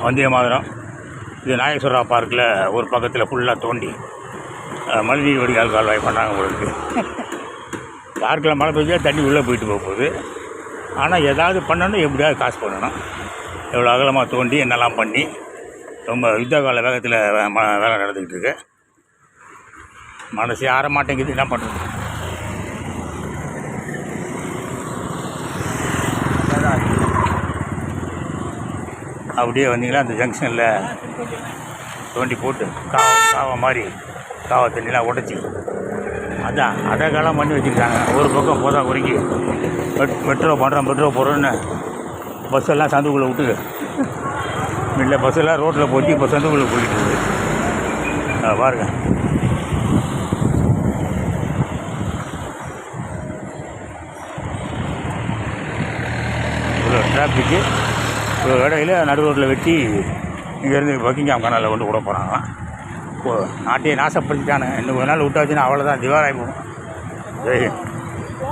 வந்தே மாதிரம். இது நாகேஸ்வரா பார்க்கில் ஒரு பக்கத்தில் ஃபுல்லாக தோண்டி அஹ், மழைநீர் வடிகால் கால்வாய் பண்ணாங்க உங்களுக்கு பார்க்கில் மழை பெஞ்சா தண்ணி உள்ளே போயிட்டு போக போகுது ஆனால் ஏதாவது பண்ணணும் எப்படியாவது காசு பண்ணணும். எவ்வளோ அகலமாக தோண்டி என்னெல்லாம் பண்ணி ரொம்ப யுத்த கால வேகத்தில் ம- வேலை நடந்துக்கிட்டு இருக்கு. மனசே ஆற மாட்டேங்குது என்ன பண்ணுறது? அப்படியே வந்தீங்கன்னா அந்த ஜங்ஷனில் தோண்டி போட்டு காவ காவை மாதிரி காவை தண்ணிலாம் உடச்சி. அதான் அதை காலம் பண்ணி வச்சுருக்காங்க. ஒரு பக்கம் போதா குறுக்கி மெட் மெட்ரோ பண்ணுறோம் மெட்ரோ போடுறோன்னு பஸ்ஸெல்லாம் சந்துக்குள்ளே விட்டுது. இல்லை பஸ்ஸெல்லாம் ரோட்டில் போச்சு இப்போ சந்துக்குள்ளே போயிட்டு ஆ, பாருங்க. இவ்வளோ டிராஃபிக்கு இடையில நடு ரோட்டில் வெட்டி இங்கேருந்து பக்கிங்காம் கனாலில் கொண்டு விட போகிறாங்க இப்போது நாட்டையே நாசப்படுத்திட்டானு இன்னும் கொஞ்ச நாள் விட்டாச்சுன்னா அவ்வளோதான் திவாராகி போகும். ஜெய்